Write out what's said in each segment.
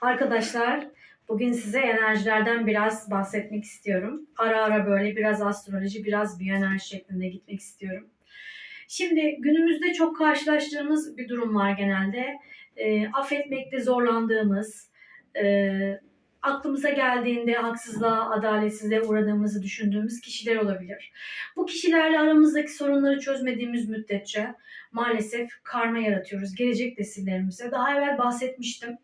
Arkadaşlar bugün size enerjilerden biraz bahsetmek istiyorum. Ara ara böyle biraz astroloji, biraz biyoenerji şeklinde gitmek istiyorum. Şimdi günümüzde çok karşılaştığımız bir durum var genelde. E, affetmekte zorlandığımız, e, aklımıza geldiğinde haksızlığa, adaletsizliğe uğradığımızı düşündüğümüz kişiler olabilir. Bu kişilerle aramızdaki sorunları çözmediğimiz müddetçe maalesef karma yaratıyoruz gelecek nesillerimize. Daha evvel bahsetmiştim.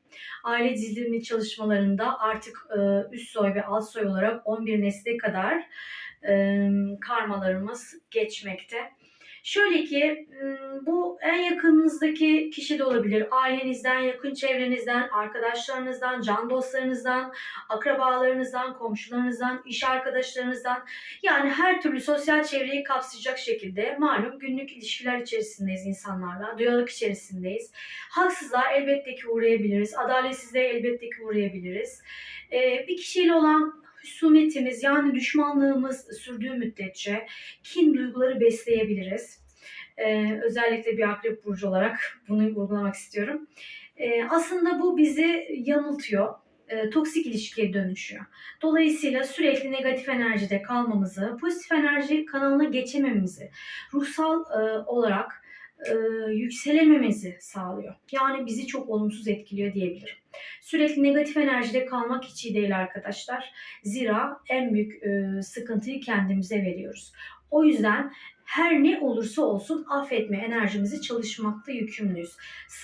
Aile dizilimi çalışmalarında artık e, üst soy ve alt soy olarak 11 nesle kadar e, karmalarımız geçmekte. Şöyle ki bu en yakınınızdaki kişi de olabilir. Ailenizden, yakın çevrenizden, arkadaşlarınızdan, can dostlarınızdan, akrabalarınızdan, komşularınızdan, iş arkadaşlarınızdan yani her türlü sosyal çevreyi kapsayacak şekilde malum günlük ilişkiler içerisindeyiz insanlarla, duyarlılık içerisindeyiz. Haksızlığa elbette ki uğrayabiliriz, adaletsizliğe elbette ki uğrayabiliriz. Bir kişiyle olan husumetimiz yani düşmanlığımız sürdüğü müddetçe kin duyguları besleyebiliriz. Ee, özellikle bir akrep burcu olarak bunu vurgulamak istiyorum. Ee, aslında bu bizi yanıltıyor. Ee, toksik ilişkiye dönüşüyor. Dolayısıyla sürekli negatif enerjide kalmamızı, pozitif enerji kanalına geçemememizi, ruhsal e, olarak e, yükselemememizi sağlıyor. Yani bizi çok olumsuz etkiliyor diyebilirim. Sürekli negatif enerjide kalmak hiç iyi değil arkadaşlar. Zira en büyük e, sıkıntıyı kendimize veriyoruz. O yüzden her ne olursa olsun affetme enerjimizi çalışmakta yükümlüyüz.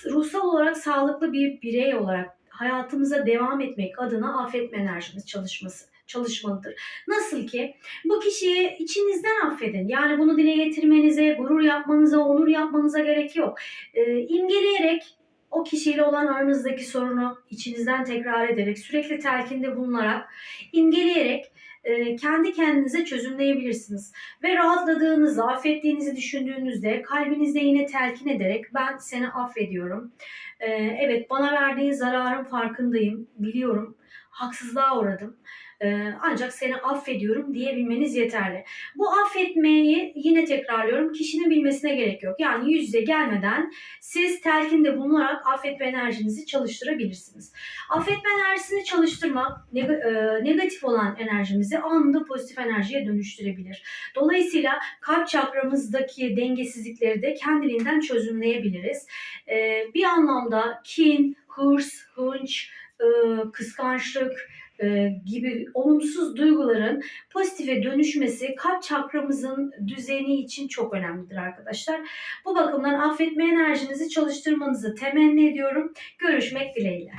Ruhsal olarak sağlıklı bir birey olarak hayatımıza devam etmek adına affetme enerjimiz çalışması çalışmalıdır. Nasıl ki bu kişiyi içinizden affedin. Yani bunu dile getirmenize, gurur yapmanıza, onur yapmanıza gerek yok. E, imgeleyerek o kişiyle olan aranızdaki sorunu içinizden tekrar ederek, sürekli telkinde bulunarak, imgeleyerek e, kendi kendinize çözümleyebilirsiniz. Ve rahatladığınızı, affettiğinizi düşündüğünüzde kalbinizde yine telkin ederek ben seni affediyorum. E, evet bana verdiğin zararın farkındayım, biliyorum. Haksızlığa uğradım. E, ancak seni affediyorum diyebilmeniz yeterli. Bu affetmeyi yine tekrarlıyorum. Kişinin bilmesine gerek yok. Yani yüz yüze gelmeden siz telkinde bulunarak affetme enerjinizi çalıştırabilirsiniz. Affetme enerjisini çalıştırmak e, negatif olan enerjimizi anında pozitif enerjiye dönüştürebilir. Dolayısıyla kalp çakramızdaki dengesizlikleri de kendiliğinden çözümleyebiliriz. E, bir anlamda kin, hırs, hınç, kıskançlık e, gibi olumsuz duyguların pozitife dönüşmesi kalp çakramızın düzeni için çok önemlidir arkadaşlar. Bu bakımdan affetme enerjinizi çalıştırmanızı temenni ediyorum. Görüşmek dileğiyle.